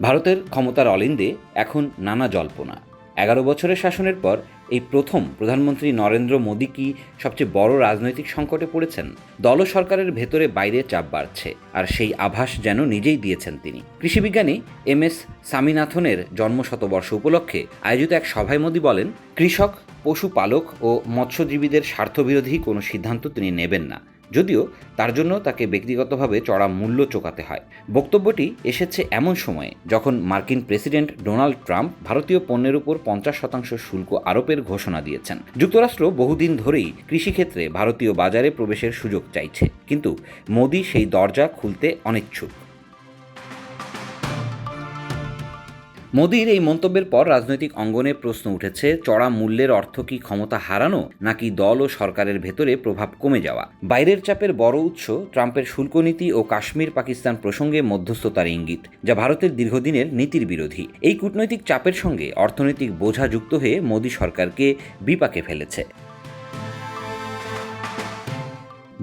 ভারতের ক্ষমতার অলিন্দে এখন নানা জল্পনা। এগারো বছরের শাসনের পর এই প্রথম প্রধানমন্ত্রী নরেন্দ্র মোদী কি সবচেয়ে বড় রাজনৈতিক সংকটে পড়েছেন? দল সরকারের ভেতরে বাইরে চাপ বাড়ছে আর সেই আভাস যেন নিজেই দিয়েছেন তিনি। কৃষিবিজ্ঞানী এম এস স্বামীনাথনের জন্মশতবর্ষ উপলক্ষে আয়োজিত এক সভায় মোদী বলেন, কৃষক, পশুপালক ও মৎস্যজীবীদের স্বার্থবিরোধী কোনো সিদ্ধান্ত তিনি নেবেন না। যদিও তার জন্য তাকে ব্যক্তিগতভাবে চড়া মূল্য চোকাতে হয়। বক্তব্যটি এসেছে এমন সময়ে যখন মার্কিন প্রেসিডেন্ট ডোনাল্ড ট্রাম্প ভারতীয় পণ্যের উপর পঞ্চাশ শতাংশ শুল্ক আরোপের ঘোষণা দিয়েছেন। যুক্তরাষ্ট্র বহুদিন ধরেই কৃষিক্ষেত্রে ভারতীয় বাজারে প্রবেশের সুযোগ চাইছে। কিন্তু মোদি সেই দরজা খুলতে অনিচ্ছুক। মোদির এই মন্তব্যের পর রাজনৈতিক অঙ্গনে প্রশ্ন উঠেছে, চড়া মূল্যের অর্থ কি ক্ষমতা হারানো, নাকি দল ও সরকারের ভেতরে প্রভাব কমে যাওয়া? বাইরের চাপের বড় উৎস, ট্রাম্পের শুল্ক নীতি ও কাশ্মীর পাকিস্তান প্রসঙ্গে মধ্যস্থতার ইঙ্গিত, যা ভারতের দীর্ঘদিনের নীতির বিরোধী। এই কূটনৈতিক চাপের সঙ্গে অর্থনৈতিক বোঝা যুক্ত হয়ে মোদী সরকারকে বিপাকে ফেলেছে।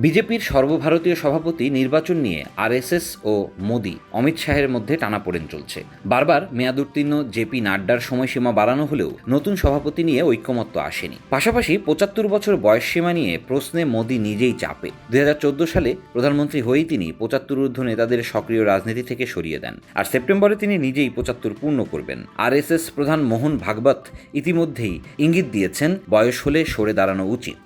বিজেপির সর্বভারতীয় সভাপতি নির্বাচন নিয়ে আরএসএস ও মোদি, অমিত শাহের মধ্যে টানাপোড়েন চলছে। বারবার মেয়াদ উত্তীর্ণ জেপি নাড্ডার সময়সীমা বাড়ানো হলেও নতুন সভাপতি নিয়ে ঐক্যমত্য আসেনি। পাশাপাশি পঁচাত্তর বছর বয়সসীমা নিয়ে প্রশ্নে মোদি নিজেই চাপে। দুই হাজার চোদ্দ সালে প্রধানমন্ত্রী হয়েই তিনি পঁচাত্তর ঊর্ধ্ব নেতাদের সক্রিয় রাজনীতি থেকে সরিয়ে দেন। আর সেপ্টেম্বরে তিনি নিজেই পঁচাত্তর পূর্ণ করবেন। আরএসএস প্রধান মোহন ভাগবত ইতিমধ্যেই ইঙ্গিত দিয়েছেন, বয়স হলে সরে দাঁড়ানো উচিত।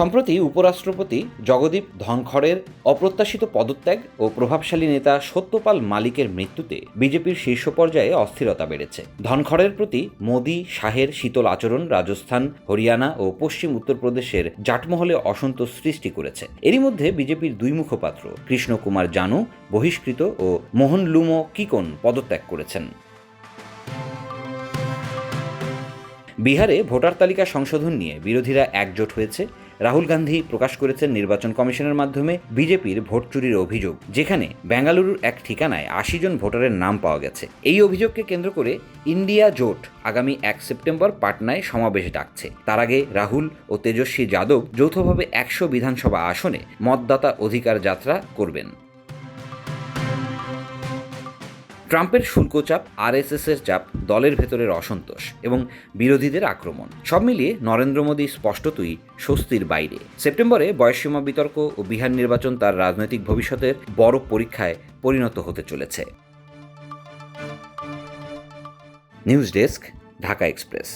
সম্প্রতি উপরাষ্ট্রপতি জগদীপ ধনখড়ের অপ্রত্যাশিত পদত্যাগ ও প্রভাবশালী নেতা সত্যপাল মালিকের মৃত্যুতে বিজেপির শীর্ষ পর্যায়ে অস্থিরতা বেড়েছে। ধনখড়ের প্রতি মোদি, শাহের শীতল আচরণ রাজস্থান, হরিয়ানা ও পশ্চিম উত্তরপ্রদেশের জাটমহলে অসন্তোষ সৃষ্টি করেছে। এরই মধ্যে বিজেপির দুই মুখপাত্র কৃষ্ণ কুমার জানু, বহিষ্কৃত ও মোহন লুমো কিকন পদত্যাগ করেছেন। বিহারে ভোটার তালিকা সংশোধন নিয়ে বিরোধীরা একজোট হয়েছে। রাহুল গান্ধী প্রকাশ করেছেন নির্বাচন কমিশনের মাধ্যমে বিজেপির ভোট চুরির অভিযোগ, যেখানে বেঙ্গালুরুর এক ঠিকানায় আশি জন ভোটারের নাম পাওয়া গেছে। এই অভিযোগকে কেন্দ্র করে ইন্ডিয়া জোট আগামী এক সেপ্টেম্বর পাটনায় সমাবেশ ডাকছে। তার আগে রাহুল ও তেজস্বী যাদব যৌথভাবে একশো বিধানসভা আসনে মতদাতা অধিকার যাত্রা করবেন। ট্রাম্পের শুল্ক চাপ আরএসএস এর চাপ, দলের ভেতরের অসন্তোষ এবং বিরোধীদের আক্রমণ। সব মিলিয়ে নরেন্দ্র মোদী স্পষ্টতই স্বস্তির বাইরে। সেপ্টেম্বরে বয়সসীমা বিতর্ক ও বিহার নির্বাচন তার রাজনৈতিক ভবিষ্যতের বড় পরীক্ষায় পরিণত হতে চলেছে। News desk, Dhaka express.